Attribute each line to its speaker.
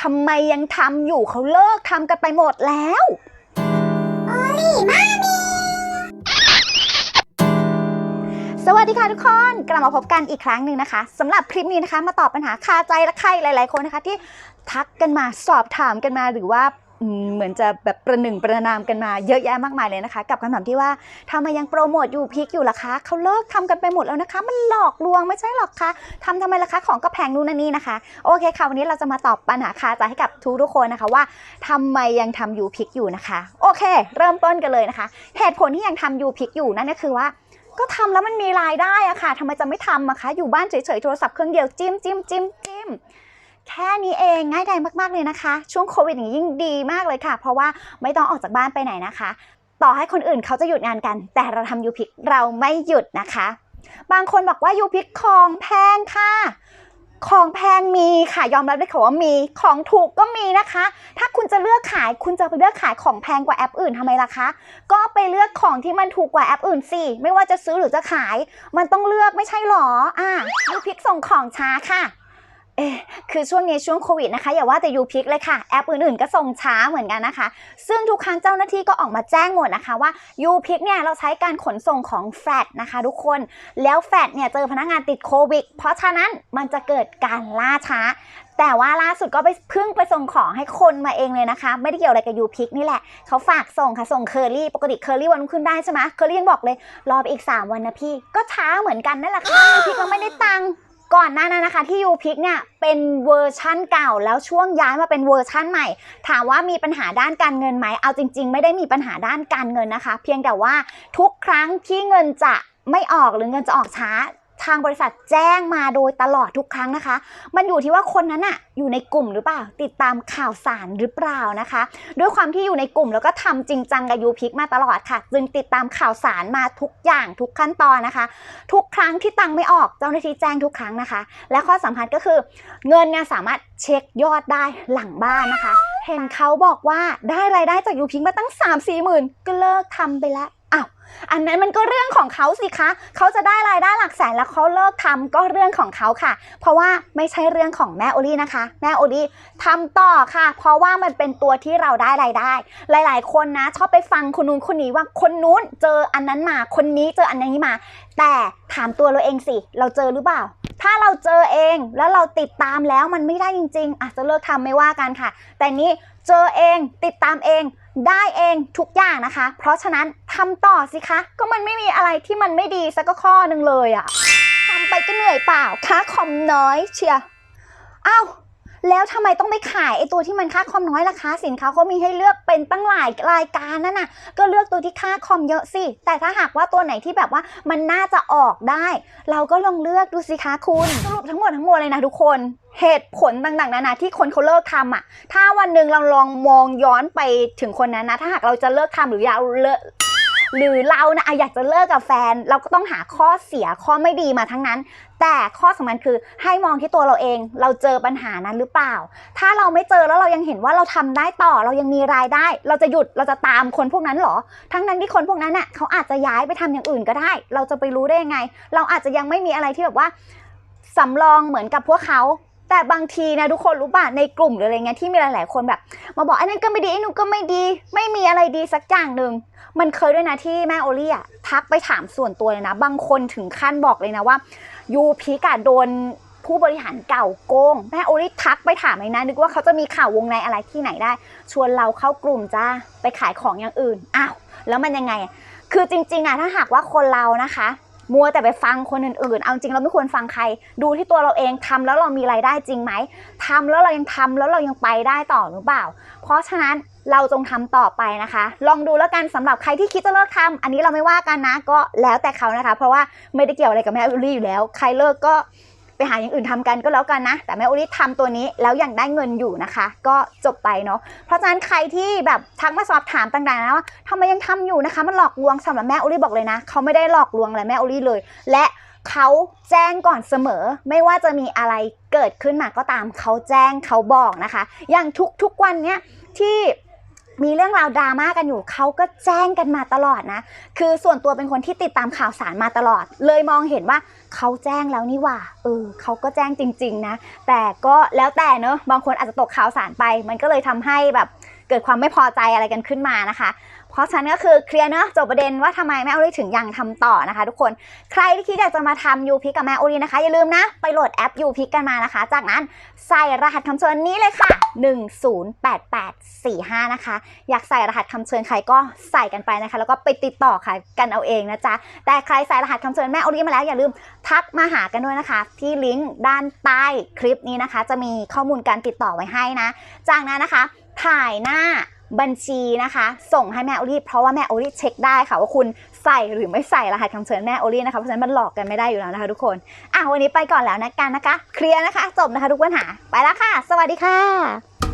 Speaker 1: ทำไมยังทำอยู่เขาเลิกทำกันไปหมดแล้วสวัสดีค่ะทุกคน กลับมาพบกันอีกครั้งหนึ่งนะคะสำหรับคลิปนี้นะคะ มาตอบปัญหาคาใจและใครหลาย ๆ คนนะคะที่ทักกันมาสอบถามกันมาหรือว่าอืม เหมือนจะแบบประหนึ่งประนามกันมาเยอะแยะมากมายเลยนะคะ กับคำถามที่ว่าทำไมยังโปรโมทอยู่พิกอยู่ล่ะคะเขาเลิกทำกันไปหมดแล้วนะคะ มันหลอกลวงไม่ใช่หรอกคะทำทำไมล่ะคะของก็แพงนู่นนี่นะคะ โอเคค่ะวันนี้เราจะมาตอบปัญหาคาใจให้กับทุกทุกคนนะคะว่าทำไมยังทำยูพิกอยู่นะคะ โอเค เริ่มต้นกันเลยนะคะ เหตุผลที่ยังทำยูพิกอยู่นั่นก็คือว่าก็ทำแล้วมันมีรายได้อะค่ะทำไมจะไม่ทำอะคะ อยู่บ้านเฉยๆโทรศัพท์เครื่องเดียวจิ้มจิ้มจิ้มจิ้ม แค่นี้เองง่ายดายมากๆเลยนะคะ ช่วงโควิดอย่างยิ่งดีมากเลยค่ะ เพราะว่าไม่ต้องออกจากบ้านไปไหนนะคะ ต่อให้คนอื่นเขาจะหยุดงานกัน แต่เราทำยูพิกเราไม่หยุดนะคะ บางคนบอกว่ายูพิกของแพงค่ะของแพงมีค่ะยอมรับได้ค่ะว่ามีของถูกก็มีนะคะ ถ้าคุณจะเลือกขายคุณจะไปเลือกขายของแพงกว่าแอปอื่นทำไมล่ะคะ ก็ไปเลือกของที่มันถูกกว่าแอปอื่นสิไม่ว่าจะซื้อหรือจะขาย มันต้องเลือกไม่ใช่หรออะยูพิกส่งของช้าค่ะ เอ๊คือช่วงนี้ช่วงโควิดนะคะอย่าว่าแต่ยูพิกเลยค่ะ แอปอื่นๆก็ส่งช้าเหมือนกันนะคะ ซึ่งทุกครั้งเจ้าหน้าที่ก็ออกมาแจ้งหมดนะคะว่ายูพิกเนี่ยเราใช้การขนส่งของแฟลตนะคะทุกคนแล้วแฟลตเนี่ยเจอพนักงานติดโควิด เพราะฉะนั้นมันจะเกิดการล่าช้า แต่ว่าล่าสุดก็ไปเพึ่งไปส่งของให้คนมาเองเลยนะคะ ไม่ได้เกี่ยวอะไรกับยูพิกนี่แหละเขาฝากส่งค่ะส่งเคอรี่ปกติเคอรี่วันขึ้นได้ใช่ไหมเคอรี่ยังบอกเลยรอไปอีก 3 วันนะพี่ก็ช้าเหมือนกันนั่นแหละค่ะยูพิกก็ไม่ได้ตังค์ ก่อนหน้านั้นนะคะที่ยูพิกเนี่ยเป็นเวอร์ชั่นเก่าแล้วช่วงย้ายมาเป็นเวอร์ชั่นใหม่ ถามว่ามีปัญหาด้านการเงินไหมเอาจริง ๆ ไม่ได้มีปัญหาด้านการเงินนะคะ เพียงแต่ว่าทุกครั้งที่เงินจะไม่ออกหรือเงินจะออกช้า ทางบริษัทแจ้งมาโดยตลอดทุกครั้งนะคะ มันอยู่ที่ว่าคนนั้นอะอยู่ในกลุ่มหรือเปล่า ติดตามข่าวสารหรือเปล่านะคะ ด้วยความที่อยู่ในกลุ่มแล้วก็ทำจริงจังกับยูพิกมาตลอดค่ะ จึงติดตามข่าวสารมาทุกอย่างทุกขั้นตอนนะคะ ทุกครั้งที่ตังไม่ออกเจ้าหน้าที่แจ้งทุกครั้งนะคะ และข้อสำคัญก็คือ เงินเนี่ยสามารถเช็คยอดได้หลังบ้านนะคะ เห็นเขาบอกว่าได้รายได้จากยูพิกมาตั้ง3 4หมื่นก็เลิกทำไปแล้ว อันนั้นมันก็เรื่องของเขาสิคะ เขาจะได้รายได้หลักแสนแล้วเขาเลิกทำก็เรื่องของเขาค่ะ เพราะว่าไม่ใช่เรื่องของแม่โอลี่นะคะ แม่โอลี่ทำต่อค่ะ เพราะว่ามันเป็นตัวที่เราได้รายได้ หลาย ๆ คนนะชอบไปฟังคนนู้นคนนี้ว่าคนนู้นเจออันนั้นมา คนนี้เจออันนี้มา แต่ถามตัวเราเองสิ เราเจอหรือเปล่าถ้าเราเจอเองแล้วเราติดตามแล้วมันไม่ได้จริง ๆ อาจจะเลิกทำไม่ว่ากันค่ะ แต่นี้เจอเองติดตามเอง ได้เองทุกอย่างนะคะ เพราะฉะนั้นทำต่อสิคะ ก็มันไม่มีอะไรที่มันไม่ดีสักข้อหนึ่งเลยอะทำไปก็เหนื่อยเปล่าค่าคอมน้อยเชียอ้าว แล้วทำไมต้องไปขายไอตัวที่มันค่าคอมน้อยล่ะคะสินค้าเขามีให้เลือกเป็นตั้งหลายรายการนั่นน่ะก็เลือกตัวที่ค่าคอมเยอะสิ แต่ถ้าหากว่าตัวไหนที่แบบว่ามันน่าจะออกได้ เราก็ลองเลือกดูสิคะคุณสรุปทั้งหมดทั้งมวลเลยนะทุกคนเหตุผลต่างๆนานาที่คนเขาเลิกทำอะ ถ้าวันหนึ่งเราลองมองย้อนไปถึงคนนั้นนะ ถ้าหากเราจะเลิกทำหรืออยากเลิก หรือเรานะอะอยากจะเลิกกับแฟน เราก็ต้องหาข้อเสียข้อไม่ดีมาทั้งนั้น แต่ข้อสำคัญคือให้มองที่ตัวเราเอง เราเจอปัญหานั้นหรือเปล่า ถ้าเราไม่เจอแล้วเรายังเห็นว่าเราทำได้ต่อ เรายังมีรายได้ เราจะหยุดเราจะตามคนพวกนั้นหรอ ทั้งนั้นที่คนพวกนั้นน่ะเขาอาจจะย้ายไปทำอย่างอื่นก็ได้ เราจะไปรู้ได้ยังไง เราอาจจะยังไม่มีอะไรที่แบบว่าสำรองเหมือนกับพวกเขา แต่บางทีนะทุกคนรู้ป่ะในกลุ่มหรืออะไรเงี้ยที่มีหลาย ๆ คนแบบ มาบอกอ้นั่นก็ไม่ดีไอ้นู่นก็ไม่ดี ไม่มีอะไรดีสักอย่างหนึ่งมันเคยด้วยนะที่แม่โอลี่อะทักไปถามส่วนตัวเลยนะ บางคนถึงขั้นบอกเลยนะว่ายูพีกอะโดนผู้บริหารเก่าโกง แม่โอลี่ทักไปถามเลยนะนึกว่าเขาจะมีข่าววงในอะไรที่ไหนได้ ชวนเราเข้ากลุ่มจ้าไปขายของอย่างอื่นอ้าวแล้วมันยังไง คือจริง ๆอะถ้าหากว่าคนเรานะคะ มัวแต่ไปฟังคนอื่นๆ เอาจริงเราไม่ควรฟังใคร ดูที่ตัวเราเองทำแล้วเรามีรายได้จริงไหมทำแล้วเรายังทำแล้วเรายังไปได้ต่อหรือเปล่า เพราะฉะนั้นเราจงทำต่อไปนะคะ ลองดูแล้วกันสำหรับใครที่คิดจะเลิกทำอันนี้เราไม่ว่ากันนะก็แล้วแต่เขานะคะ เพราะว่าไม่ได้เกี่ยวอะไรกับแม่อุลี่อยู่แล้ว ใครเลิกก็ ไปหาอย่างอื่นทำกันก็แล้วกันนะ แต่แม่อุลี่ทำตัวนี้แล้วยังได้เงินอยู่นะคะ ก็จบไปเนาะเพราะฉะนั้นใครที่แบบทักมาสอบถามต่างๆนะว่าทำไมยังทำอยู่นะคะ มันหลอกลวงสำหรับแม่อุลี่บอกเลยนะเขาไม่ได้หลอกลวงอะไรแม่อุลี่เลย และเขาแจ้งก่อนเสมอ ไม่ว่าจะมีอะไรเกิดขึ้นมาก็ตามเขาแจ้งเขาบอกนะคะ อย่างทุกๆวันเนี้ยที่ มีเรื่องราวดราม่ากันอยู่เขาก็แจ้งกันมาตลอดนะ คือส่วนตัวเป็นคนที่ติดตามข่าวสารมาตลอด เลยมองเห็นว่าเขาแจ้งแล้วนี่ว่าเออเขาก็แจ้งจริง ๆ นะ แต่ก็แล้วแต่เนอะบางคนอาจจะตกข่าวสารไป มันก็เลยทำให้แบบเกิดความไม่พอใจอะไรกันขึ้นมานะคะ เพราะฉะนั้นก็คือเคลียร์เนอะจบประเด็นว่าทำไมแม่โอริถึงยังทำต่อนะคะ ทุกคนใครที่คิดอยากจะมาทำยูพิกกับแม่โอรินะคะอย่าลืมนะ ไปโหลดแอปยูพิกกันมานะคะ จากนั้นใส่รหัสคำเชิญนี้เลยค่ะ 108845 นะคะ อยากใส่รหัสคำเชิญใครก็ใส่กันไปนะคะ แล้วก็ไปติดต่อค่ะกันเอาเองนะจ๊ะแต่ใครใส่รหัสคำเชิญแม่โอริมาแล้วอย่าลืมทักมาหากันด้วยนะคะ ที่ลิงก์ด้านใต้คลิปนี้นะคะ จะมีข้อมูลการติดต่อไว้ให้นะ จากนั้นนะคะ ถ่ายหน้า บัญชีนะคะ ส่งให้แม่โอลี่เพราะว่าแม่โอลี่เช็คได้ค่ะว่าคุณใส่หรือไม่ใส่รหัสคำเชิญแม่โอลี่นะคะเพราะฉะนั้นมันหลอกกันไม่ได้อยู่แล้วนะคะทุกคนอะวันนี้ไปก่อนแล้วนะกันนะคะ เคลียร์นะคะ จบนะคะ ทุกปัญหาไปแล้วค่ะ สวัสดีค่ะ